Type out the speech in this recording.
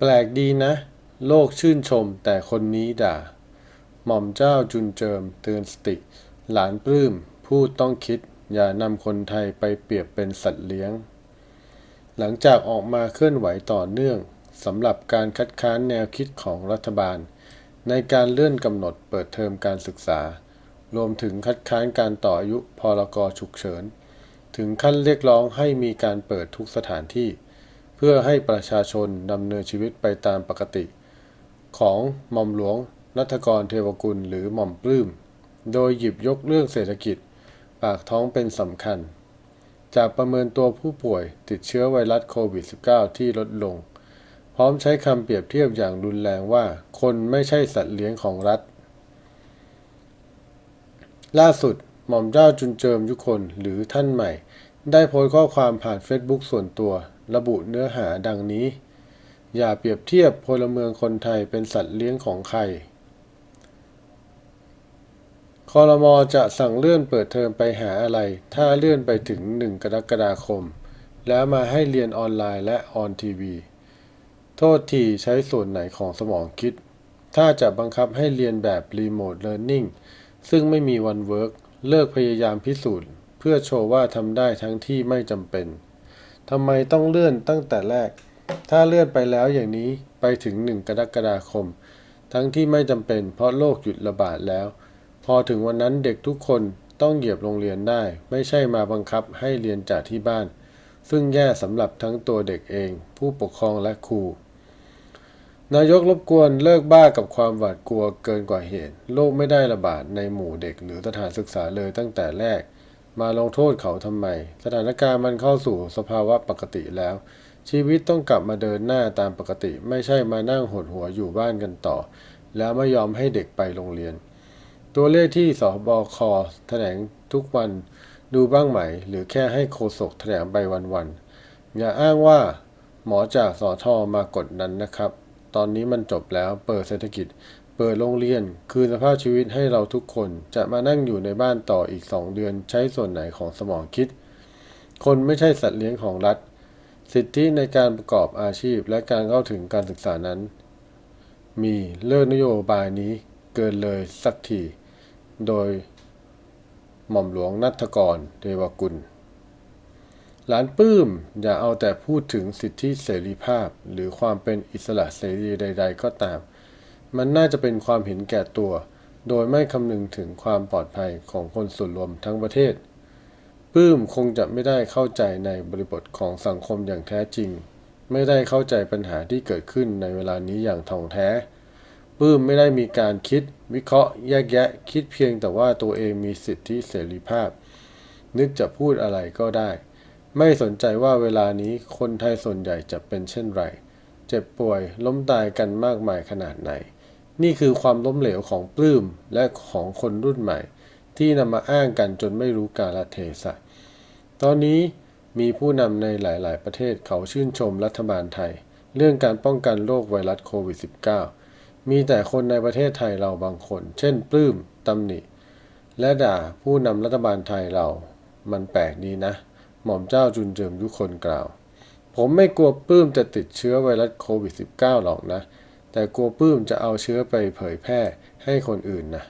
แปลกดีนะ โลกชื่นชมแต่คนนี้ด่า หม่อมเจ้าจุนเจิมเตือนสติ หลานปลื้มพูดต้องคิดอย่านำคนไทยไปเปรียบเป็นสัตว์เลี้ยง หลังจากออกมาเคลื่อนไหวต่อเนื่องสำหรับการคัดค้านแนวคิดของรัฐบาล ในการเลื่อนกำหนดเปิดเทอมการศึกษา รวมถึงคัดค้านการต่ออายุพรกฉุกเฉิน ถึงขั้นเรียกร้องให้มีการเปิดทุกสถานที่ เพื่อให้ประชาชนดำเนินชีวิตไปตามปกติ ของหม่อมหลวงนัทกรเทวกุลหรือหม่อมปลื้ม โดยหยิบยกเรื่องเศรษฐกิจ ปากท้องเป็นสำคัญ จากประเมินตัวผู้ป่วยติดเชื้อไวรัสโควิด -19 ที่ลดลง พร้อมใช้คำเปรียบเทียบอย่างรุนแรงว่า คนไม่ใช่สัตว์เลี้ยงของรัฐ ล่าสุดหม่อมเจ้าจุนเจิมยุคนหรือท่านใหม่ ได้โพสต์ข้อความผ่านเฟซบุ๊กส่วนตัว ระบุเนื้อหาดังนี้ อย่าเปรียบเทียบพลเมืองคนไทยเป็นสัตว์เลี้ยงของใครคอรมอจะสั่งเลื่อนเปิดเทอมไปหาอะไร ถ้าเลื่อนไปถึง 1 กรกฎาคม แล้วมาให้เรียนออนไลน์และออนทีวี โทษทีใช้ส่วนไหนของสมองคิด ถ้าจะบังคับให้เรียนแบบรีโมทเลิร์นนิ่งซึ่งไม่มีวันเวิร์กเลิกพยายามพิสูจน์ พื่อโชว์ว่าทำได้ทั้งที่ไม่จำเป็นทำไมต้องเลื่อนตั้งแต่แรก ถ้าเลื่อนไปแล้วอย่างนี้ไปถึง 1 กรกฎาคม ทั้งที่ไม่จำเป็น เพราะโรคหยุดระบาดแล้ว พอถึงวันนั้นเด็กทุกคนต้องเหยียบโรงเรียนได้ ไม่ใช่มาบังคับให้เรียนจากที่บ้าน ซึ่งแย่สำหรับทั้งตัวเด็กเอง ผู้ปกครองและครูนายกรบกวนเลิกบ้ากับความหวาดกลัวเกินกว่าเหตุ โรคไม่ได้ระบาดในหมู่เด็กหรือสถานศึกษาเลยตั้งแต่แรก มาลงโทษเขาทำไม สถานการณ์มันเข้าสู่สภาวะปกติแล้ว ชีวิตต้องกลับมาเดินหน้าตามปกติ ไม่ใช่มานั่งหดหัวอยู่บ้านกันต่อ แล้วไม่ยอมให้เด็กไปโรงเรียน ตัวเลขที่สบคแถลงทุกวันดูบ้างไหม หรือแค่ให้โฆษกแถลงไปวันๆอย่าอ้างว่า หมอจากสอทอมากดดันนะครับ ตอนนี้มันจบแล้วเปิดเศรษฐกิจ เปิดโรงเรียน คืนสภาพชีวิตให้เราทุกคนจะมานั่งอยู่ในบ้านต่ออีกสองเดือนใช้ส่วนไหนของสมองคิด คนไม่ใช่สัตว์เลี้ยงของรัฐ สิทธิในการประกอบอาชีพและการเข้าถึงการศึกษานั้น มีเลิกนโยบายนี้เกินเลยสักทีโดยหม่อมหลวงนัทกรเทวกุล หลานปื้มอย่าเอาแต่พูดถึงสิทธิเสรีภาพ หรือความเป็นอิสระเสรีใด ๆ ก็ตาม มันน่าจะเป็นความเห็นแก่ตัว โดยไม่คำนึงถึงความปลอดภัยของคนส่วนรวมทั้งประเทศ ปื้มคงจะไม่ได้เข้าใจในบริบทของสังคมอย่างแท้จริง ไม่ได้เข้าใจปัญหาที่เกิดขึ้นในเวลานี้อย่างท่องแท้ ปื้มไม่ได้มีการคิด วิเคราะห์แยกแยะ คิดเพียงแต่ว่าตัวเองมีสิทธิเสรีภาพ นึกจะพูดอะไรก็ได้ ไม่สนใจว่าเวลานี้คนไทยส่วนใหญ่จะเป็นเช่นไร เจ็บป่วยล้มตายกันมากมายขนาดไหน นี่คือความล้มเหลวของปลื้มและของคนรุ่นใหม่ ที่นำมาอ้างกันจนไม่รู้กาลเทศะ ตอนนี้มีผู้นำในหลายๆ ประเทศเขาชื่นชมรัฐบาลไทย เรื่องการป้องกันโรคไวรัสโควิด -19 มีแต่คนในประเทศไทยเราบางคน เช่น ปลื้มตำหนิ และด่าผู้นำรัฐบาลไทยเรา มันแปลกดีนะ หม่อมเจ้าจุนเจิมยุคนกล่าว ผมไม่กลัวปลื้มจะติดเชื้อไวรัสโควิด -19 หรอกนะ แต่กลัวปลื้มจะเอาเชื้อไปเผยแพร่ให้คนอื่นนะ